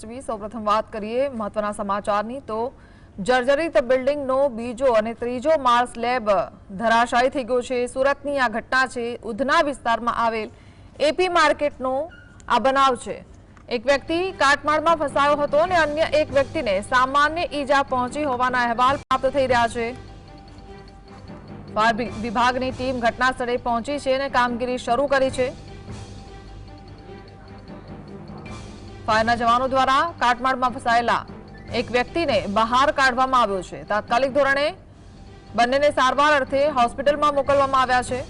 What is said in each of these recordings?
સૌપ્રથમ વાત કરીએ મહત્વના સમાચારની, તો જર્જરિત બિલ્ડિંગનો બીજો અને ત્રીજો માળ સ્લેબ ધરાશાયી થઈ ગયો છે. સુરતની આ ઘટના છે. ઉધના વિસ્તારમાં આવેલ એપી માર્કેટનો આ બનાવ છે. એક વ્યક્તિ કાટમાળમાં ફસાયો હતો અને અન્ય એક વ્યક્તિને સામાન્ય ઈજા પહોંચી હોવાના અહેવાલ પ્રાપ્ત થઈ રહ્યા છે. વિભાગની ટીમ ઘટના સ્થળે પહોંચી છે અને કામગીરી શરૂ કરી છે. ફાયરના જવાનો દ્વારા કાટમાળમાં ફસાયેલા એક વ્યક્તિને બહાર કાઢવામાં આવ્યો છે. તાત્કાલિક ધોરણે બંનેને સારવાર અર્થે હોસ્પિટલમાં મોકલવામાં આવ્યા છે.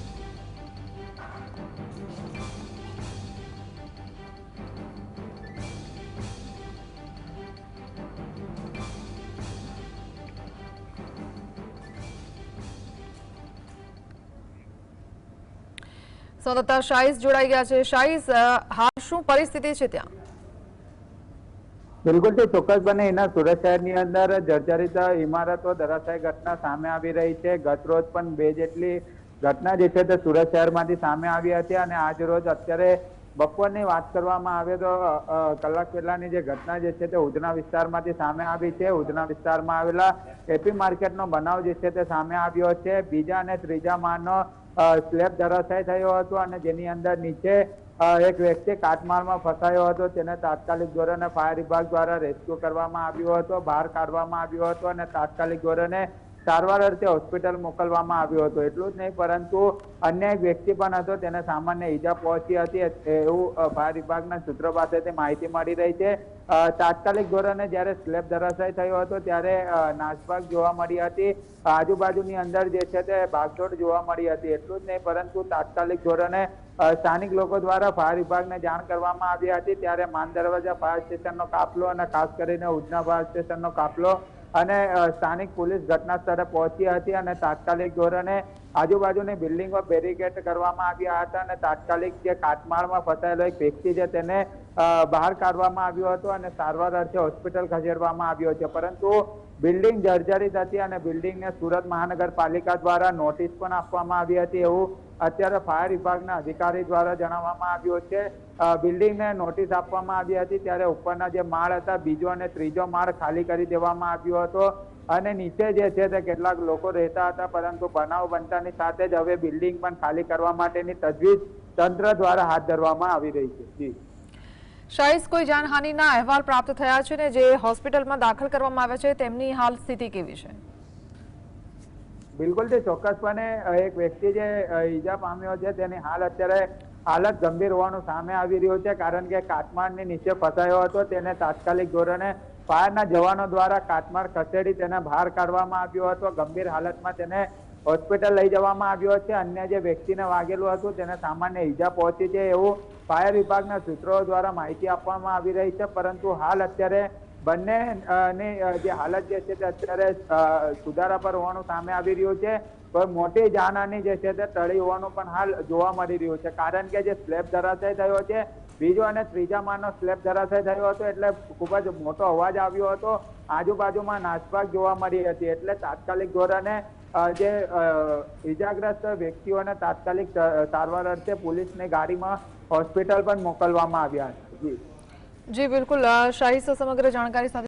સંવાદદાતા શાહીસ જોડાઈ ગયા છે. શાહીસ હાલ શું પરિસ્થિતિ છે ત્યાં? બિલકુલ તે ચોક્કસપણે એના સુરત શહેરની અંદર જર્જરિત ઇમારતો ધરાશાય ઘટના સામે આવી રહી છે. ગત રોજ પણ બે જેટલી ઘટના જે છે તે સુરત શહેરમાંથી સામે આવી હતી અને આજ રોજ અત્યારે બપોરની વાત કરવામાં આવે તો કલાક પહેલાની જે ઘટના જે છે તે ઉધના વિસ્તારમાંથી સામે આવી છે. ઉધના વિસ્તારમાં આવેલા એપી માર્કેટનો બનાવ જે છે તે સામે આવ્યો છે. બીજા અને ત્રીજા માળનો સ્લેબ ધરાશાય થયો હતો અને જેની અંદર નીચે એક વ્યક્તિ કાટમાળમાં ફસાયો હતો. તેને તાત્કાલિક ધોરણે ફાયર વિભાગ દ્વારા રેસ્ક્યુ કરવામાં આવ્યો હતો, બહાર કાઢવામાં આવ્યો હતો અને તાત્કાલિક ધોરણે સારવાર અર્થે હોસ્પિટલ મોકલવામાં આવ્યો હતો. એટલું જ નહીં, પરંતુ અન્ય એક વ્યક્તિ પણ હતો, તેને સામાન્ય ઈજા પહોંચી હતી. એવું ફાયર વિભાગના સૂત્રો પાસેથી માહિતી મળી રહી છે. તાત્કાલિક ધોરણે જ્યારે સ્લેબ ધરાશાય થયો હતો, ત્યારે નાસભાગ જોવા મળી હતી. આજુબાજુની અંદર જે છે તે ભાગદોડ જોવા મળી હતી. એટલું જ નહીં, પરંતુ તાત્કાલિક ધોરણે સ્થાનિક લોકો દ્વારા ફાયર વિભાગને જાણ કરવામાં આવી હતી. ત્યારે માન દરવાજા, ફાયર સ્ટેશનનો કાફલો અને ખાસ કરીને ઉધના ફાયર સ્ટેશનનો કાફલો અને સ્થાનિક પોલીસ ઘટના સ્થળે પહોંચી હતી અને તાત્કાલિક ધોરણે આજુબાજુની બિલ્ડિંગો બેરિકેડ કરવામાં આવ્યા હતા અને તાત્કાલિક જે કાટમાળમાં ફસાયેલો એક વ્યક્તિ છે તેને બહાર કાઢવામાં આવ્યો હતો અને સારવાર અર્થે હોસ્પિટલ ખસેડવામાં આવ્યો છે. પરંતુ બિલ્ડિંગ જર્જરિત હતી અને બિલ્ડિંગને સુરત મહાનગરપાલિકા દ્વારા નોટિસ પણ આપવામાં આવી હતી એવું અત્યારે ફાયર વિભાગના અધિકારી દ્વારા જણાવવામાં આવ્યું છે. બિલ્ડિંગને નોટિસ આપવામાં આવી હતી ત્યારે ઉપરના જે માળ હતા બીજો અને ત્રીજો માળ ખાલી કરી દેવામાં આવ્યો હતો. અને નીચે જે છે તે કેટલાક લોકો રહેતા હતા પરંતુ બનાવ બનતાની સાથે જ હવે બિલ્ડિંગ પણ ખાલી કરવા માટેની તજવીજ તંત્ર દ્વારા હાથ ધરવામાં આવી રહી છે. જી. શાહીસ કોઈ જાનહાનિના અહેવાલ પ્રાપ્ત થયા છે ને જે હોસ્પિટલમાં દાખલ કરવામાં આવ્યા છે તેમની હાલ સ્થિતિ કેવી છે? બિલકુલ તે ચોક્કસપણે એક વ્યક્તિ જે ઈજા પામ્યો છે તેની હાલ અત્યારે હાલત ગંભીર હોવાનું સામે આવી રહ્યું છે, કારણ કે કાટમાળની નીચે ફસાયો હતો. તેને તાત્કાલિક ધોરણે ફાયરના જવાનો દ્વારા કાટમાળ ખસેડી તેને બહાર કાઢવામાં આવ્યો હતો. ગંભીર હાલતમાં તેને હોસ્પિટલ લઈ જવામાં આવ્યો છે. અન્ય જે વ્યક્તિને વાગેલું હતું તેને સામાન્ય ઈજા પહોંચી છે એવું ફાયર વિભાગના સૂત્રો દ્વારા માહિતી આપવામાં આવી રહી છે. પરંતુ હાલ અત્યારે બંને જે હાલત જે છે તે અત્યારે સુધારા પર હોવાનું સામે આવી રહ્યું છે. પણ મોટી જાનહાની જે છે તે ટળી હોવાનું પણ હાલ જોવા મળી રહ્યું છે. કારણ કે જે સ્લેબ ધરાશય થયો છે, બીજો અને ત્રીજા માળનો સ્લેબ ધરાશય થયો હતો, એટલે ખૂબ જ મોટો અવાજ આવ્યો હતો. આજુબાજુમાં નાસભાગ જોવા મળી હતી. એટલે તાત્કાલિક ધોરણે જે ઇજાગ્રસ્ત વ્યક્તિઓને તાત્કાલિક સારવાર અર્થે પોલીસની ગાડીમાં હોસ્પિટલ પણ મોકલવામાં આવ્યા હતા જી બિલકુલ. શાહી સમગ્ર જાણકારી સાથે